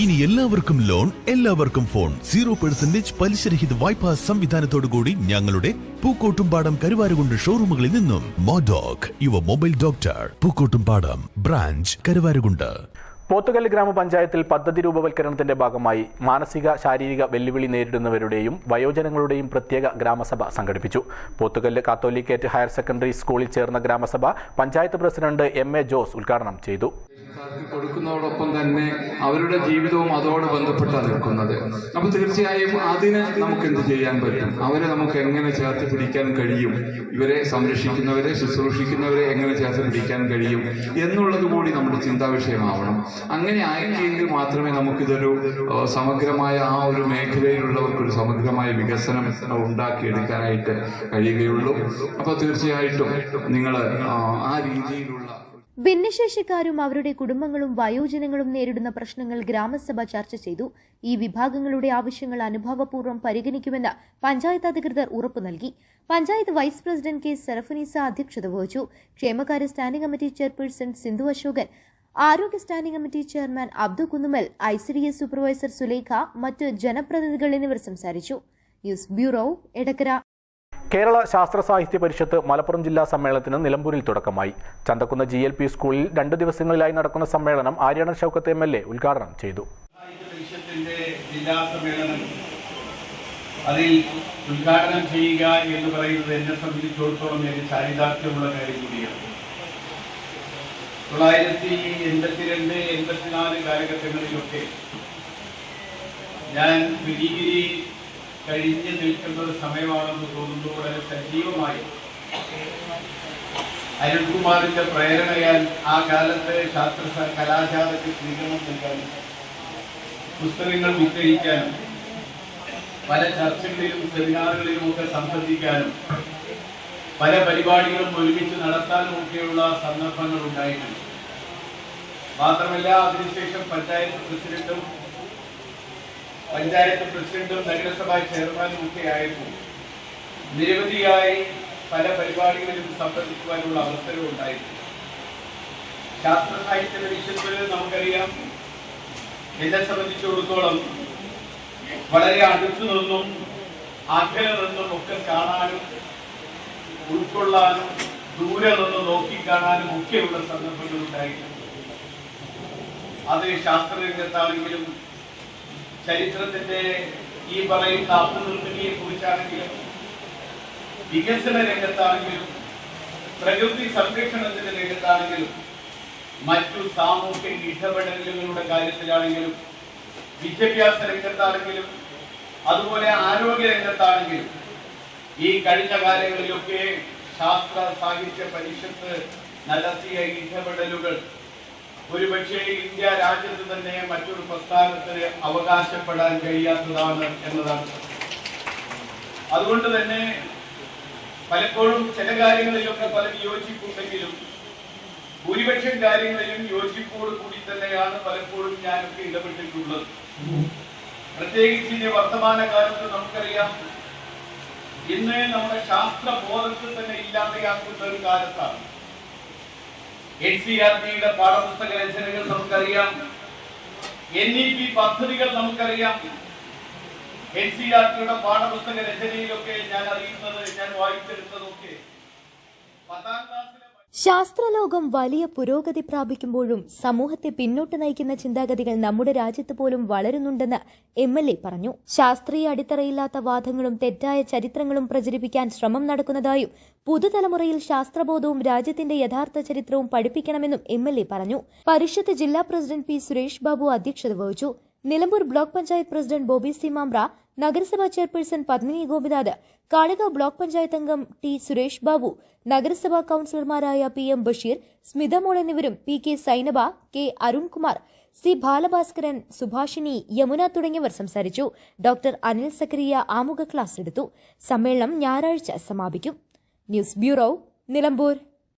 ഇനി എല്ലാവർക്കും ലോൺ എല്ലാവർക്കും ഫോൺ. സീറോ പെർസെന്റേജ് പലിശരഹിത വായ്പാ സംവിധാനത്തോടുകൂടി ഞങ്ങളുടെ പൂക്കോട്ടുംപാടം കരുവാരുകൊണ്ട് ഷോറൂമുകളിൽ നിന്നും. മോഡോക് യുവ mobile doctor Pookkottumpadam branch Karuvarakundu. Pothukal ഗ്രാമപഞ്ചായത്തിൽ പദ്ധതി രൂപവൽക്കരണത്തിന്റെ ഭാഗമായി മാനസിക ശാരീരിക വെല്ലുവിളി നേരിടുന്നവരുടെയും വയോജനങ്ങളുടെയും പ്രത്യേക ഗ്രാമസഭ സംഘടിപ്പിച്ചു. പോത്തുകല്ല് കാത്തോലിക്കേറ്റ് ഹയർ സെക്കൻഡറി സ്കൂളിൽ ചേർന്ന gramasabha panchayat president M A Jose ഉദ്ഘാടനം ചെയ്തു. സർക്കാർക്ക് കൊടുക്കുന്നതോടൊപ്പം തന്നെ അവരുടെ ജീവിതവും അതോട് ബന്ധപ്പെട്ടാണ് നിൽക്കുന്നത്. അപ്പൊ തീർച്ചയായും അതിന് നമുക്ക് എന്ത് ചെയ്യാൻ പറ്റും? അവരെ നമുക്ക് എങ്ങനെ ചേർത്ത് പിടിക്കാൻ കഴിയും? ഇവരെ സംരക്ഷിക്കുന്നവരെ ശുശ്രൂഷിക്കുന്നവരെ എങ്ങനെ ചേർത്ത് പിടിക്കാൻ കഴിയും? എന്നുള്ളത് കൂടി നമ്മുടെ ചിന്താ വിഷയമാവണം. അങ്ങനെ ആയെങ്കിൽ മാത്രമേ നമുക്കിതൊരു സമഗ്രമായ ആ ഒരു മേഖലയിലുള്ളവർക്കൊരു സമഗ്രമായ വികസനം ഉണ്ടാക്കിയെടുക്കാനായിട്ട് കഴിയുകയുള്ളൂ. അപ്പൊ തീർച്ചയായിട്ടും നിങ്ങൾ ആ രീതിയിലുള്ള ഭിന്നശേഷിക്കാരും അവരുടെ കുടുംബങ്ങളും വയോജനങ്ങളും നേരിടുന്ന പ്രശ്നങ്ങൾ ഗ്രാമസഭ ചർച്ച ചെയ്തു. ഈ വിഭാഗങ്ങളുടെ ആവശ്യങ്ങൾ അനുഭാവപൂർവം പരിഗണിക്കുമെന്ന് പഞ്ചായത്ത് അധികൃതർ ഉറപ്പ് നൽകി. പഞ്ചായത്ത് വൈസ് പ്രസിഡന്റ് കെ സെറഫനീസ അധ്യക്ഷത വഹിച്ചു. ക്ഷേമകാര്യ standing committee chairperson Sindhu Ashokan ആരോഗ്യ standing committee chairman Abdu Kunnumal I C D S supervisor Sulekha മറ്റ് ജനപ്രതിനിധികൾ എന്നിവർ സംസാരിച്ചു. News bureau Edakkara. കേരള ശാസ്ത്ര സാഹിത്യ പരിഷത്ത് മലപ്പുറം ജില്ലാ സമ്മേളനത്തിന് നിലമ്പൂരിൽ തുടക്കമായി. ചന്തക്കുന്ന ജി എൽ പി സ്കൂളിൽ രണ്ട് ദിവസങ്ങളിലായി നടക്കുന്ന സമ്മേളനം Aryadan Shoukath M L A ഉദ്ഘാടനം ചെയ്തു. ജില്ലാ സമ്മേളനം അതിൽ ഉദ്ഘാടനം ചെയ്യുക എന്ന് പറയുന്നത് എന്നെ സംബന്ധിച്ചിടത്തോളം എനിക്ക് ചാരിതാർത്ഥ്യമുള്ള കാര്യം കൂടിയാണ്. തൊള്ളായിരത്തി എൺപത്തിരണ്ട് എൺപത്തിനാല് കാലഘട്ടങ്ങളിലൊക്കെ ഞാൻ ഡിഗ്രി കഴിഞ്ഞ് നിൽക്കുന്ന ഒരു സമയമാണെന്ന് തോന്നുന്നു വളരെ സജീവമായി. അരുൺകുമാറിന്റെ പ്രേരണയാൽ ആ കാലത്തെ ശാസ്ത്ര കലാശാലയ്ക്ക് സ്വീകരണം നൽകാനും പുസ്തകങ്ങൾ വിറ്റഴിക്കാനും പല ചർച്ചകളിലും സെമിനാറുകളിലും ഒക്കെ സംബന്ധിക്കാനും പല പരിപാടികളും ഒരുമിച്ച് നടത്താനും ഒക്കെയുള്ള സന്ദർഭങ്ങൾ ഉണ്ടായിട്ടുണ്ട് മാത്രമല്ല അതിനുശേഷം പഞ്ചായത്ത് പ്രസിഡന്റും പഞ്ചായത്ത് പ്രസിഡന്റും നഗരസഭാ ചെയർമാനും ഒക്കെ ആയപ്പോൾ നിരവധിയായി പല പരിപാടികളിലും സംബന്ധിക്കുവാനുള്ള അവസരം ഉണ്ടായിട്ടുണ്ട് ശാസ്ത്ര സാഹിത്യ വിഷയത്തിൽ നമുക്കറിയാം എന്നെ സംബന്ധിച്ചിടത്തോളം വളരെ അടുത്തു നിന്നും അകലെ നിന്നും ഒക്കെ കാണാനും ഉൾക്കൊള്ളാനും ദൂരെ നിന്ന് നോക്കിക്കാണാനും ഒക്കെയുള്ള സന്ദർഭങ്ങൾ ഉണ്ടായിട്ടുണ്ട് അത് ശാസ്ത്രരംഗത്താണെങ്കിലും ചരിത്രത്തിന്റെ ഈ പറയുന്ന അർത്ഥനിർമ്മിതിയെ കുറിച്ചാണെങ്കിലും വികസന രംഗത്താണെങ്കിലും പ്രകൃതി സംരക്ഷണത്തിന്റെ രംഗത്താണെങ്കിലും മറ്റു സാമൂഹ്യ ഇടപെടലുകളുടെ കാര്യത്തിലാണെങ്കിലും വിദ്യാഭ്യാസ രംഗത്താണെങ്കിലും അതുപോലെ ആരോഗ്യ രംഗത്താണെങ്കിലും ഈ കഴിഞ്ഞ കാലങ്ങളിലൊക്കെ ശാസ്ത്ര സാഹിത്യ പരിഷത്ത് നടത്തിയ ഇടപെടലുകൾ ഒരുപക്ഷെ ഇന്ത്യ രാജ്യത്ത് തന്നെ മറ്റൊരു പ്രസ്ഥാനത്തിന് അവകാശപ്പെടാൻ കഴിയാത്തതാണ് എന്നതാണ് അതുകൊണ്ട് തന്നെ പലപ്പോഴും ചില കാര്യങ്ങളിലൊക്കെ പല യോജിപ്പുണ്ടെങ്കിലും ഭൂരിപക്ഷം കാര്യങ്ങളിലും യോജിപ്പോട് കൂടി തന്നെയാണ് പലപ്പോഴും ഞാനൊക്കെ ഇടപെട്ടിട്ടുള്ളത്. പ്രത്യേകിച്ച് ഇനി വർത്തമാന കാലത്ത് നമുക്കറിയാം ഇന്ന് നമ്മുടെ ശാസ്ത്ര ബോധത്തിൽ തന്നെ ഇല്ലാതെയാക്കുന്ന ഒരു കാലത്താണ്. എൻ സി പാഠപുസ്തക രചനകൾ നമുക്കറിയാം. എൻ ഇ പി പദ്ധതികൾ നമുക്കറിയാം. എൻ സി ആർ ടിയുടെ പാഠപുസ്തക രചനയിലൊക്കെ ഞാൻ അറിയുന്നത് ഞാൻ വായിച്ചെടുത്തതൊക്കെ പത്താം ക്ലാസ്സിലെ ശാസ്ത്രലോകം വലിയ പുരോഗതി പ്രാപിക്കുമ്പോഴും സമൂഹത്തെ പിന്നോട്ട് നയിക്കുന്ന ചിന്താഗതികൾ നമ്മുടെ രാജ്യത്ത് പോലും വളരുന്നുണ്ടെന്ന് എം എൽ എ പറഞ്ഞു. ശാസ്ത്രീയ അടിത്തറയില്ലാത്ത വാദങ്ങളും തെറ്റായ ചരിത്രങ്ങളും പ്രചരിപ്പിക്കാൻ ശ്രമം നടക്കുന്നതായും പുതുതലമുറയിൽ ശാസ്ത്രബോധവും രാജ്യത്തിന്റെ യഥാർത്ഥ ചരിത്രവും പഠിപ്പിക്കണമെന്നും എം എൽ എ പറഞ്ഞു. പരിഷത്ത് ജില്ലാ പ്രസിഡന്റ് പി സുരേഷ് ബാബു അധ്യക്ഷത വഹിച്ചു. Nilambur block panchayat president Bobby C നഗരസഭാ ചെയർപേഴ്സൺ പത്മിനി ഗോപിനാഥ് കാളികാവ് ബ്ലോക്ക് പഞ്ചായത്ത് അംഗം ടി സുരേഷ് ബാബു നഗരസഭാ കൌൺസിലർമാരായ പി എം ബഷീർ സ്മിത മോൾ എന്നിവരും P K Sainaba K Arunkumar C Balabhaskaran Subhashini Yamuna തുടങ്ങിയവർ സംസാരിച്ചു. ഡോക്ടർ അനിൽ സക്രിയ ആമുഖ ക്ലാസ് എടുത്തു. സമ്മേളനം ഞായറാഴ്ച സമാപിക്കും. News bureau Nilambur.